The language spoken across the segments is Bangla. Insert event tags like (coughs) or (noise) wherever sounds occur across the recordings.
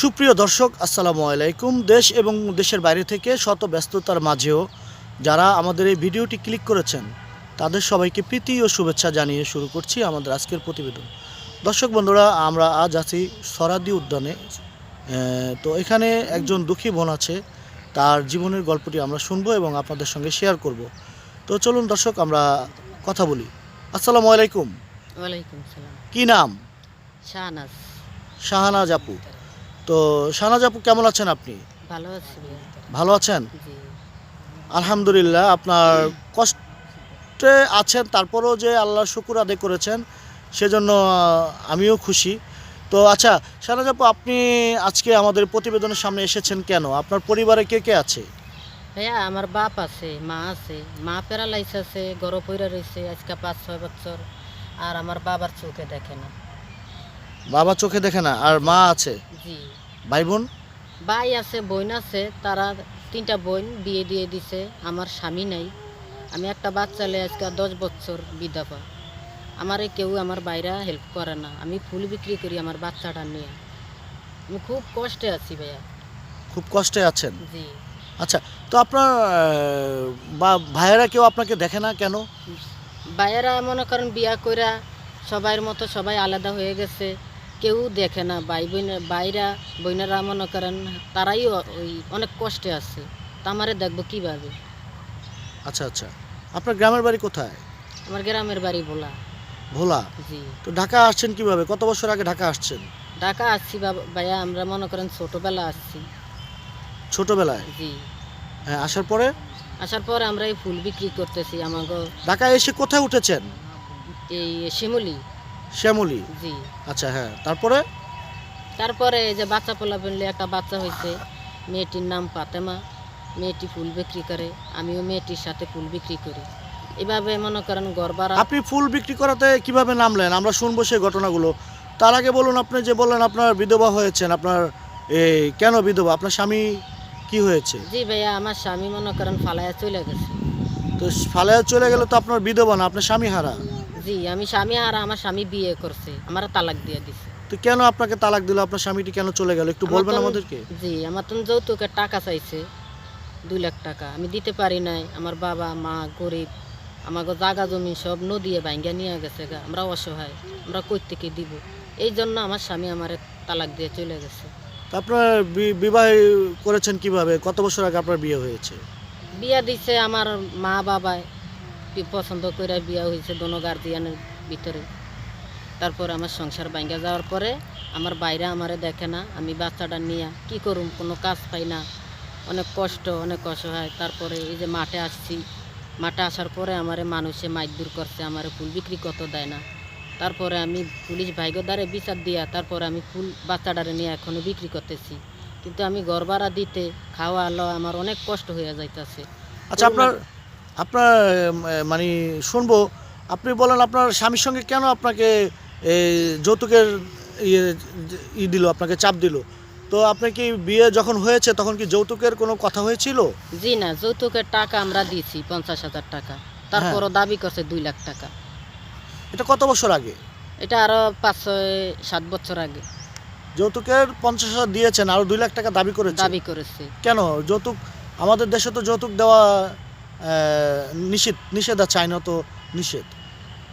সুপ্রিয় দর্শক আসসালামু আলাইকুম। দেশ এবং দেশের বাইরে থেকে শত ব্যস্ততার মাঝেও যারা আমাদের এই ভিডিওটি ক্লিক করেছেন তাদের সবাইকে প্রীতি ও শুভেচ্ছা জানিয়ে শুরু করছি আমাদের আজকের প্রতিবেদন। দর্শক বন্ধুরা আমরা আজ আছি সরাদি উদ্যানে। তো এখানে একজন দুঃখী বোন আছে তার জীবনের গল্পটি আমরা শুনব এবং আপনাদের সঙ্গে শেয়ার করব। তো চলুন দর্শক আমরা কথা বলি। আসসালামু আলাইকুম। ওয়ালাইকুম সালাম। কি নাম? শাহনাজ। শাহানাজ আপু। তো শাহনাজ আপু কেমন আছেন আপনি? ভালো আছি ভালো আছেন? আলহামদুলিল্লাহ আপনার কষ্টে আছেন তারপরেও যে আল্লাহর শুকুর আদায় করেছেন সেজন্য আমিও খুশি। তো আচ্ছা শাহনাজ আপু আপনি আজকে আমাদের প্রতিবেদনের সামনে এসেছেন কেন? আপনার পরিবারে কে কে আছে? ভাইয়া আমার বাপ আছে মা আছে। মা প্যারালাইস আছে গরম পইরা রয়েছে আজকে পাঁচ ছয় বছর। আর আমার বাবার চোখে দেখে না। বাবা চোখে দেখে না আর মা আছে? জি। ভাই বোন? ভাই আছে বোন আছে তারা তিনটা বোন বিয়ে দিয়ে দিছে আমার স্বামী নাই। আমি একটা বাচ্চা লে আজকে দশ বছর বিধবা। আমারে কেউ আমার বাইরে হেল্প করে না। আমি ফুল বিক্রি করি আমার বাচ্চাটা নিয়ে। আমি খুব কষ্টে আছি ভাইয়া। খুব কষ্টে আছেন? জি। আচ্ছা তো আপনার বা ভাইয়েরা কেউ আপনাকে দেখে না কেন? ভাইয়েরা মনে করেন বিয়া কইরা সবার মতো সবাই আলাদা হয়ে গেছে। কেউ দেখে না ভাই বোন বাইরা বোনেরা মনে করেন তারাই ওই অনেক কষ্টে আছে। তা আমারে দেখব কীভাবে? আচ্ছা আচ্ছা। আপনার গ্রামের বাড়ি কোথায়? আমার গ্রামের বাড়ি ভোলা। ভোলা? জি। তো ঢাকা আসছেন কীভাবে? কত বছর আগে ঢাকা আসছেন? ঢাকা আসছি বাবা- ভাইয়া আমরা মনে করেন ছোটবেলা আসছি। ছোটবেলায়? জি। হ্যাঁ আসার পরে? আসার পরে আমরা এই ফুল বিক্রি করতেছি আমাকে ঢাকায় এসে কোথায় উঠেছেন? এই শিমুলি। শ্যামলী? জি। আচ্ছা হ্যাঁ। তারপরে? তারপরে এই যে বাচ্চা পোলা পেলে একটা বাচ্চা হয়েছে মেয়েটির নাম পাতেমা মেয়েটি ফুল বিক্রি করে আমিও মেয়েটির সাথে ফুল বিক্রি করি। এভাবে মনে করেন গড়বাড়া আপনি ফুল বিক্রি করাতে কীভাবে নামলেন? আমরা শুনব সেই ঘটনাগুলো। তার আগে বলুন আপনি যে বললেন আপনার বিধবা হয়েছেন আপনার এই কেন বিধবা? আপনার স্বামী কি হয়েছে? জি ভাইয়া আমার স্বামী মনে করেন ফালায়া চলে গেছে। তো ফালায়া চলে গেলে তো আপনার বিধবা না আপনার স্বামী হারা। জি আমি স্বামী আর আমার স্বামী বিয়ে করছে আমার তালাক দিয়ে দিছে। তো কেন আপনাকে তালাক দিল? আপনার স্বামীটি কেন চলে গেল? একটু বলবেন আমাদেরকে। জি আমার তো যৌতুকের টাকা চাইছে দুই লাখ টাকা। আমি দিতে পারি নাই আমার বাবা মা গরিব আমাকে জাগা জমি সব নদিয়ে ভাঙ্গা নিয়ে গেছে গা আমরা অসহায় আমরা কই থেকে দিব? এই জন্য আমার স্বামী আমার তালাক দিয়ে চলে গেছে। আপনার বি- বিবাহ করেছেন কীভাবে? কত বছর আগে আপনার বিয়ে হয়েছে? বিয়া দিছে আমার মা বাবায় পি- পছন্দ করে বিয়া হয়েছে দোনো গার্জিয়ানের ভিতরে। তারপর আমার সংসার ভাঙ্গা যাওয়ার পরে আমার বাইরে আমারে দেখে না, আমি বাচ্চাটা নিয়ে কি করুম, কোনো কাজ পাই না। অনেক কষ্ট, অনেক অসহায়। তারপরে এই যে মাঠে আসছি, মাঠে আসার পরে আমারে মানুষে মাইক দূর করছে, আমারে ফুল বিক্রি কত দেয় না। তারপরে আমি পুলিশ ভাইগো দ্বারে বিচার দিয়া, তারপরে আমি ফুল বাচ্চাটারে নিয়ে এখনও বিক্রি করতেছি। কিন্তু আমি ভাড়া দিতে, খাওয়া, লওয়া আমার অনেক কষ্ট হয়ে যাইতেছে। আচ্ছা আপনার আপনার মানে শুনব আপনি বলেন আপনার স্বামীর সঙ্গে কেন আপনাকে যৌতুকের ইয়ে ই দিল আপনাকে চাপ দিল? তো আপনি কি বিয়ে যখন হয়েছে তখন কি যৌতুকের কোনো কথা হয়েছিল? জি না যৌতুকের টাকা আমরা দিয়েছি পঞ্চাশ হাজার টাকা। তারপরও দাবি করছে দুই লাখ টাকা। এটা কত বছর আগে? এটা আরও পাঁচ ছয় সাত বছর আগে। যৌতুকের পঞ্চাশ হাজার দিয়েছেন আরও দুই লাখ টাকা দাবি করেছেন দাবি করেছে। কেন? যৌতুক আমাদের দেশে তো যৌতুক দেওয়া নিষেধ নিষেধ আছে আইনত নিষেধ।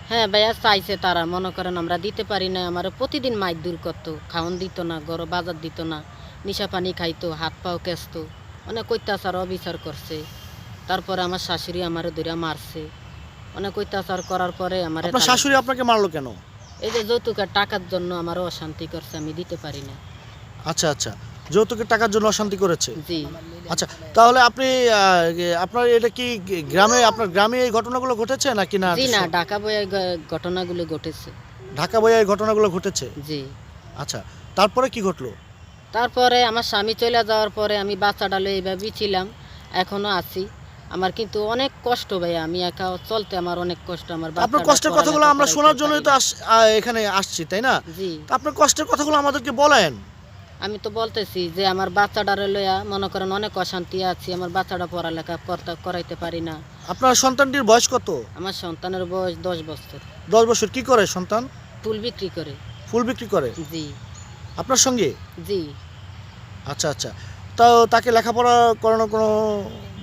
হ্যাঁ ভাইয়া চাইছে তারা। মনে করেন আমরা দিতে পারি না আমার প্রতিদিন মাইক দূর করতো। খাওয়ান দিত না গরো বাজার দিত না নিশা পানি খাইতো হাত পাও কেসতো অনেক অত্যাচার অবিচার করছে। তারপরে আমার শাশুড়ি আমার ধরে মারছে। অনেক অত্যাচার করার পরে আমার আপনার শাশুড়ি আপনাকে মারলো কেন? এই যে যৌতুকের টাকার জন্য আমার অশান্তি করছে আমি দিতে পারি না আচ্ছা আচ্ছা। যৌতুকের টাকার জন্য অশান্তি করেছে? জি। আচ্ছা তাহলে আপনি আপনার এটা কি গ্রামে আপনার গ্রামে এই ঘটনাগুলো ঘটেছে নাকি না? জি না ঢাকা বয়ে ঘটনাগুলো ঘটেছে। ঢাকা বইয়ে এই ঘটনাগুলো ঘটেছে? জি। আচ্ছা তারপরে কি ঘটলো? তারপরে আমার স্বামী চলে যাওয়ার পরে আমি বাচ্চাটা লয়ে এইভাবেই ছিলাম এখনও আছি। আমার কিন্তু অনেক কষ্ট ভাই আমি একা চলতে আমার অনেক কষ্ট আমার আপনার কষ্টের কথাগুলো আমরা শোনার জন্যই তো। এখানে আসছি তাই না? জি। আপনার কষ্টের কথাগুলো আমাদেরকে বলেন। আমি তো বলতেছি যে আমার বাচ্চাটারে লইয়া মনে করেন অনেক অশান্তি আছি আমার বাচ্চাটা পড়ালেখা করতে করাইতে পারি না। আপনার সন্তানটির বয়স কত? আমার সন্তানের বয়স দশ বছর। দশ বছর কি করে সন্তান? ফুল বিক্রি করে। ফুল বিক্রি করে? জি। আপনার সঙ্গে? জি। আচ্ছা আচ্ছা। তাও তাকে লেখাপড়া করানোর কোনো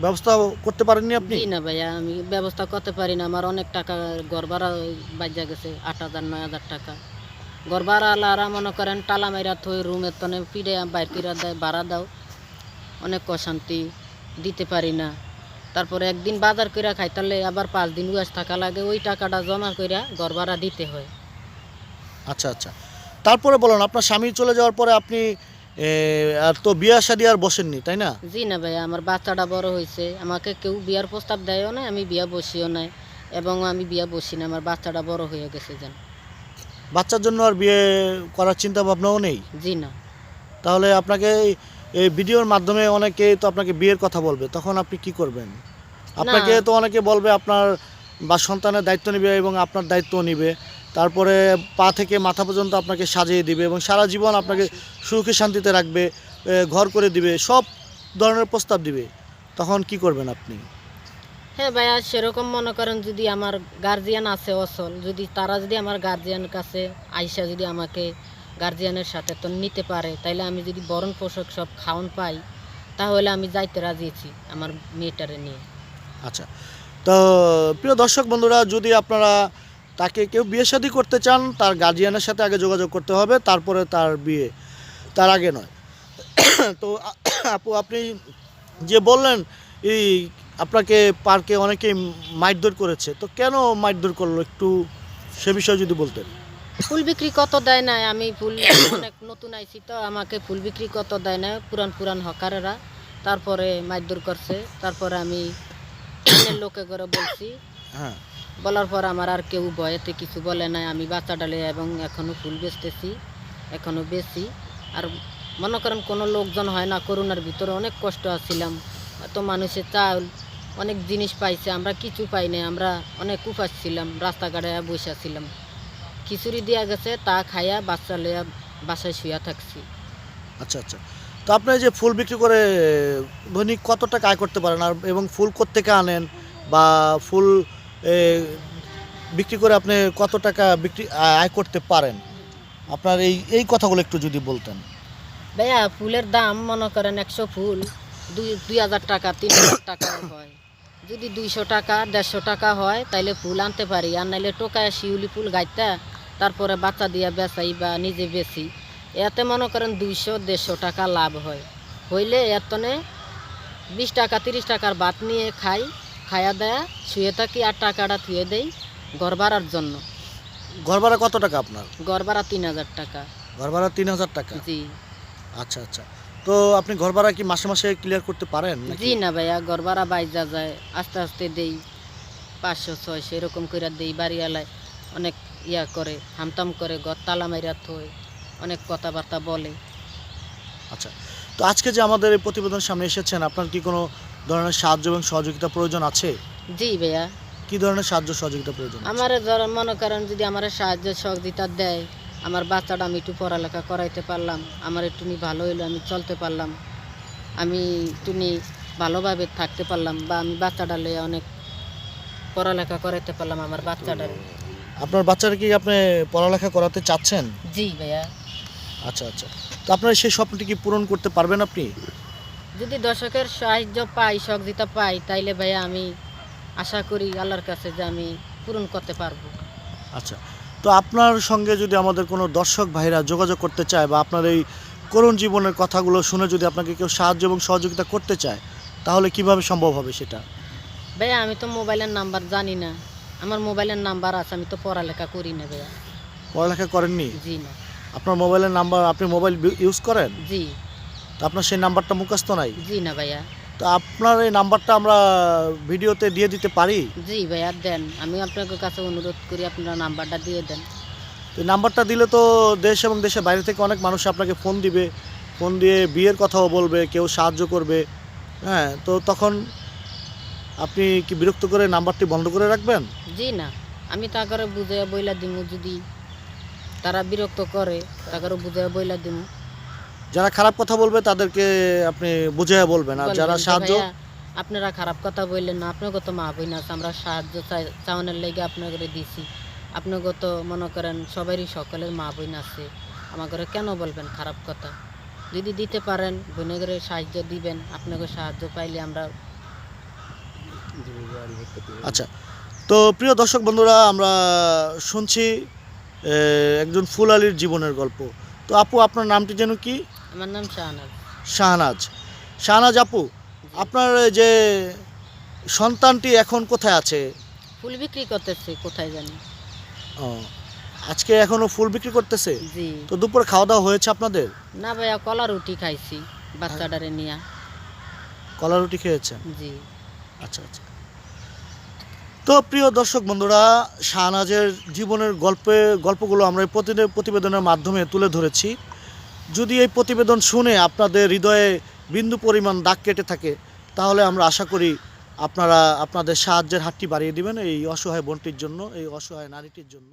ব্যবস্থা করতে পারেননি আপনি? না ভাইয়া আমি ব্যবস্থা করতে পারি না। আমার অনেক টাকা ঘর ভাড়া বাজা গেছে আট হাজার নয় হাজার টাকা। ঘর ভাড়া আলারা মনে করেন টালা মাইরা থই রুমের তনে ফিরে বাইর করে দেয় ভাড়া দাও। অনেক অশান্তি দিতে পারি না। তারপরে একদিন বাজার কইরা খাইতালে আবার পাঁচ দিন উয়াস থাকা লাগে ওই টাকাটা জমা কইরা ঘর ভাড়া দিতে হয়। আচ্ছা আচ্ছা। তারপরে বলুন আপনার স্বামী চলে যাওয়ার পরে আপনি এ, আর তো বিয়ে শাদি আর বসেননি তাই না? জি না ভাইয়া আমার বাচ্চাটা বড় হয়েছে আমাকে কেউ বিয়ার প্রস্তাব দেয়ও না আমি বিয়া বসিও নাই। এবং আমি বিয়া বসি না আমার বাচ্চাটা বড় হয়ে গেছে যেন। বাচ্চার জন্য আর বিয়ে করার চিন্তা ভাবনাও নেই? জি না। তাহলে আপনাকে এই- ভিডিওর মাধ্যমে অনেকে তো আপনাকে বিয়ের কথা বলবে তখন আপনি কি করবেন? আপনাকে তো অনেকে বলবে আপনার বা সন্তানের দায়িত্ব নেবে এবং আপনার দায়িত্ব নেবে তারপরে পা থেকে মাথা পর্যন্ত আপনাকে সাজিয়ে দিবে এবং সারা জীবন আপনাকে সুখে শান্তিতে রাখবে ঘর করে দিবে সব ধরনের প্রস্তাব দিবে তখন কি করবেন আপনি? হ্যাঁ ভাইয়া, সেরকম মনে করেন যদি আমার গার্জিয়ান আছে অসল যদি তারা যদি আমার গার্জিয়ান কাছে আইসা যদি আমাকে গার্জিয়ানের সাথে তো নিতে পারে, তাইলে আমি যদি বরণ পোষক সব খাওন পাই, তাহলে আমি যাইতে রাজিয়েছি আমার মেয়েটারে নিয়ে। আচ্ছা তো প্রিয় দর্শক বন্ধুরা, যদি আপনারা তাকে কেউ বিয়ে শাদী করতে চান, তার গার্জিয়ানের সাথে আগে যোগাযোগ করতে হবে, তারপরে তার বিয়ে, তার আগে নয়। (coughs) তো আপু, আপনি যে বললেন, এই আপনাকে পার্কে অনেকেই মারধর করেছে তো কেন মারধর করল একটু সে বিষয়ে যদি বলতেন? ফুল বিক্রি কত দেয় না আমি ফুল (coughs) অনেক নতুন আইছি তো আমাকে ফুল বিক্রি কত দেয় না পুরান পুরান হকারেরা তারপরে মারধর করছে তারপরে আমি লোকে করে বলছি। হ্যাঁ। বলার পর আমার আর কেউ ভয়েতে কিছু বলে নাই আমি বাচ্চা ডালে এবং এখনও ফুল বেচতেছি এখনও বেশি আর মনে করেন কোনো লোকজন হয় না করোনার ভিতরে অনেক কষ্ট আছিলাম। এত মানুষের চাউল অনেক জিনিস পাইছে আমরা কিছু পাই নাই আমরা অনেক উপাস ছিলাম রাস্তাঘাটে বসে ছিলাম। খিচুড়ি দেওয়া গেছে তা খাইয়া বাচ্চা লইয়া বাসায় শুয়া থাকছি। আচ্ছা আচ্ছা। তো আপনি যে ফুল বিক্রি করে দৈনিক কত টাকা আয় করতে পারেন? আর এবং ফুল থেকে আনেন? বা ফুল বিক্রি করে আপনি কত টাকা বিক্রি আয় করতে পারেন? আপনার এই এই কথাগুলো একটু যদি বলতেন। ভাইয়া ফুলের দাম মনে করেন একশো ফুল দুই দুই হাজার টাকা তিন হাজার টাকা হয়। যদি দুইশো টাকা দেড়শো টাকা হয় তাইলে ফুল আনতে পারি। আর নাইলে টোকায় শিউলি ফুল গাইতা তারপরে বাচ্চা দিয়া বেচাই বা নিজে বেচি। এতে মনে করেন দুইশো দেড়শো টাকা লাভ হয়। হইলে এতনে বিশ টাকা তিরিশ টাকার ভাত নিয়ে খাই খায়া দেয়া শুয়ে থাকি আর টাকাটা থুয়ে দেই ঘর ভাড়ার জন্য। ঘর ভাড়া কত টাকা আপনার? ঘর ভাড়া তিন হাজার টাকা। ঘর ভাড়া তিন হাজার টাকা? জি। আচ্ছা আচ্ছা। তো আপনি ঘর ভাড়া কি মাসে মাসে ক্লিয়ার করতে পারেন? জি না ভাইয়া ঘর ভাড়া বাইজা যায় আস্তে আস্তে দেই পাঁচশো ছয়শো এরকম করে দেই বাড়িওয়ালায় অনেক ইয়া করে হামতাম করে ঘর তালা মাইরা থই অনেক কথাবার্তা বলে। আচ্ছা তো আজকে যে আমাদের এই প্রতিবেদন সামনে এসেছেন আপনার কি কোনো ধরনের সাহায্য এবং সহযোগিতা প্রয়োজন আছে? জি ভাইয়া। কি ধরনের সাহায্য সহযোগিতা প্রয়োজন আমার ধর মনে করেন যদি আমার সাহায্য সহযোগিতা দেয় আমার বাচ্চাটা আমি একটু পড়ালেখা করাইতে পারলাম আমার একটু ভালো হইল আমি চলতে পারলাম। আমি একটু ভালোভাবে থাকতে পারলাম বা আমি বাচ্চাটা লইয়া অনেক পড়ালেখা করাইতে পারলাম আমার বাচ্চাটা। আপনার বাচ্চারা কি আপনি পড়ালেখা করাতে চাচ্ছেন? জি ভাইয়া। আচ্ছা আচ্ছা। তো আপনার সেই স্বপ্নটি কি পূরণ করতে পারবেন আপনি? যদি দর্শকের সাহায্য পাই সহযোগিতা পাই তাইলে ভাইয়া আমি আশা করি আল্লাহর কাছে যে আমি পূরণ করতে পারব। আচ্ছা। তো আপনার সঙ্গে যদি আমাদের কোনো দর্শক ভাইরা যোগাযোগ করতে চায় বা আপনার এই করুণ জীবনের কথাগুলো শুনে যদি আপনাকে কেউ সাহায্য এবং সহযোগিতা করতে চায় তাহলে কীভাবে সম্ভব হবে সেটা? ভাইয়া আমি তো মোবাইলের নাম্বার জানি না। আমার মোবাইলের নাম্বার আছে আমি তো পড়ালেখা করি না ভাইয়া। পড়ালেখা করেননি? জি না। আপনার মোবাইলের নাম্বার আপনি মোবাইল ইউজ করেন? জি। তো আপনার সেই নাম্বারটা মুখস্থ নাই? জি না ভাইয়া। তো আপনার এই নাম্বারটা আমরা ভিডিওতে দিয়ে দিতে পারি? জি ভাইয়া দেন আমি আপনাকে কাছে অনুরোধ করি আপনারা নাম্বারটা দিয়ে দেন। তো নাম্বারটা দিলে তো দেশ এবং দেশের বাইরে থেকে অনেক মানুষ আপনাকে ফোন দিবে। ফোন দিয়ে বিয়ের কথাও বলবে কেউ সাহায্য করবে। হ্যাঁ তো তখন আপনি কি বিরক্ত করে নাম্বারটি বন্ধ করে রাখবেন? জি না আমি তাকে বুঝাইয়া বইলা দিমু যদি তারা বিরক্ত করে তাকে বুঝাইয়া বইলা দিমু। যারা খারাপ কথা বলবে তাদেরকে আপনি বুঝিয়ে বলবেন। আর যারা সাহায্য আপনারা খারাপ কথা বললেন না আপনাকে তো মা বই না আমরা সাহায্য চাওয়ানোর লেগে আপনাকে দিছি। আপনাকে তো মনে করেন সবারই সকলের মা বই আছে। আমার ঘরে কেন বলবেন খারাপ কথা? যদি দিতে পারেন বোনেদের সাহায্য দিবেন আপনাকে সাহায্য পাইলে আমরা আচ্ছা তো প্রিয় দর্শক বন্ধুরা আমরা শুনছি একজন ফুল আলীর জীবনের গল্প। তো আপু আপনার নামটি যেন কি? আমার নাম শাহনাজ। শাহনাজ। শাহনাজ আপু আপনার যে সন্তানটি এখন কোথায় আছে? ফুল বিক্রি করতেছে কোথায় জানি। ও, আজকে এখনও ফুল বিক্রি করতেছে? জি। তো দুপুরে খাওয়া দাওয়া হয়েছে আপনাদের? না ভাইয়া কলা রুটি খাইছি বাচ্চাটারে নিয়ে। কলা রুটি খেয়েছেন? জি। আচ্ছা আচ্ছা। তো প্রিয় দর্শক বন্ধুরা শাহনাজের জীবনের গল্পে গল্পগুলো আমরা প্রতিনে- প্রতিবেদনের মাধ্যমে তুলে ধরেছি। যদি এই প্রতিবেদন শুনে আপনাদের হৃদয়ে বিন্দু পরিমাণ দাগ কেটে থাকে, তাহলে আমরা আশা করি আপনারা আপনাদের সাহায্যের হাতটি বাড়িয়ে দিবেন এই অসহায় বোনটির জন্য, এই অসহায় নারীটির জন্য।